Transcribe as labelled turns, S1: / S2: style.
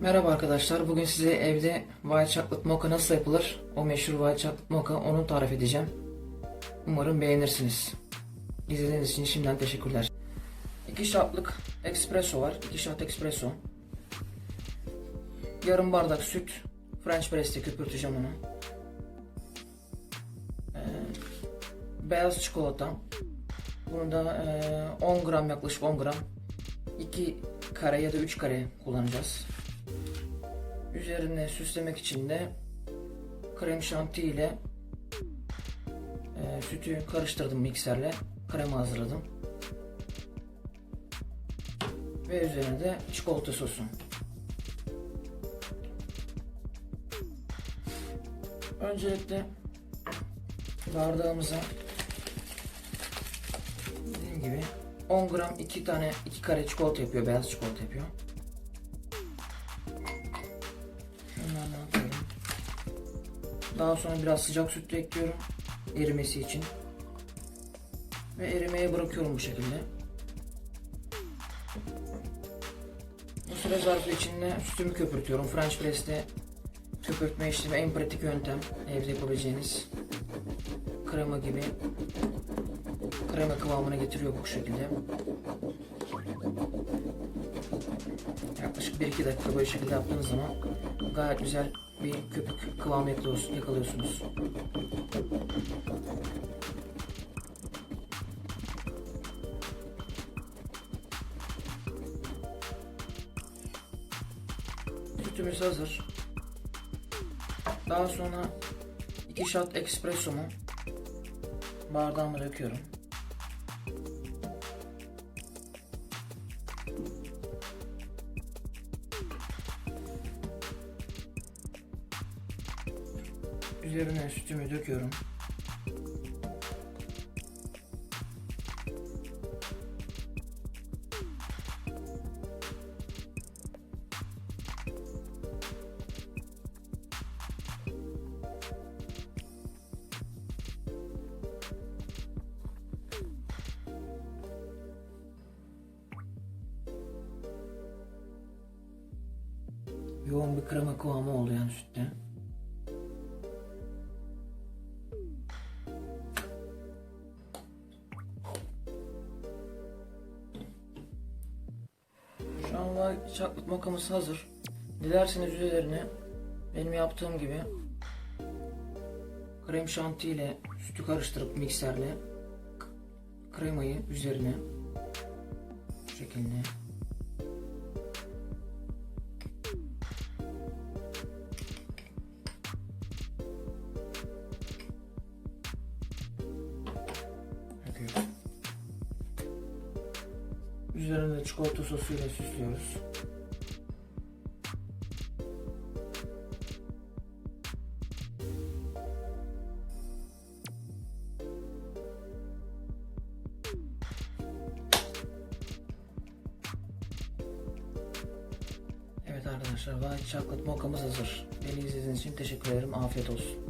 S1: Merhaba arkadaşlar. Bugün size evde white chocolate mocha nasıl yapılır? O meşhur white chocolate mocha onu tarif edeceğim. Umarım beğenirsiniz. İzlediğiniz için şimdiden teşekkürler. 2 shotlık espresso var. 2 shot espresso. Yarım bardak süt. French press'te köpürteceğim onu. Ee, beyaz çikolata. Bunu da ee, 10 gram yaklaşık 10 gram. 2 kare ya da 3 kare kullanacağız. Üzerine süslemek için de krem şanti ile e, sütü karıştırdım mikserle. Krema hazırladım. Ve üzerine de çikolata sosu. Öncelikle bardağımıza dediğim gibi 10 gram 2 tane 2 kare çikolata yapıyor. Beyaz çikolata yapıyor. Daha sonra biraz sıcak süt ekliyorum. Erimesi için. Ve erimeye bırakıyorum bu şekilde. Bu süre zarfı içinde sütümü köpürtüyorum. French press'te köpürtme işlemi en pratik yöntem. Evde yapabileceğiniz krema gibi krema kıvamına getiriyor bu şekilde. Yaklaşık 1-2 dakika böyle şekilde yaptığınız zaman gayet güzel bir köpük kıvamı yakalıyorsunuz. Sütümüz hazır. Daha sonra 2 shot espressomu bardağıma döküyorum. Üzerine sütümü döküyorum. Yoğun bir krema kıvamı oldu yani sütte. Şu an var chocolate mokamız hazır. Dilerseniz üzerine benim yaptığım gibi krem şanti ile sütü karıştırıp mikserle kremayı üzerine bu şekilde Üzerine de çikolata sosuyla süslüyoruz. Evet arkadaşlar, White Chocolate Mocha'mız hazır. Beni izlediğiniz için teşekkür ederim. Afiyet olsun.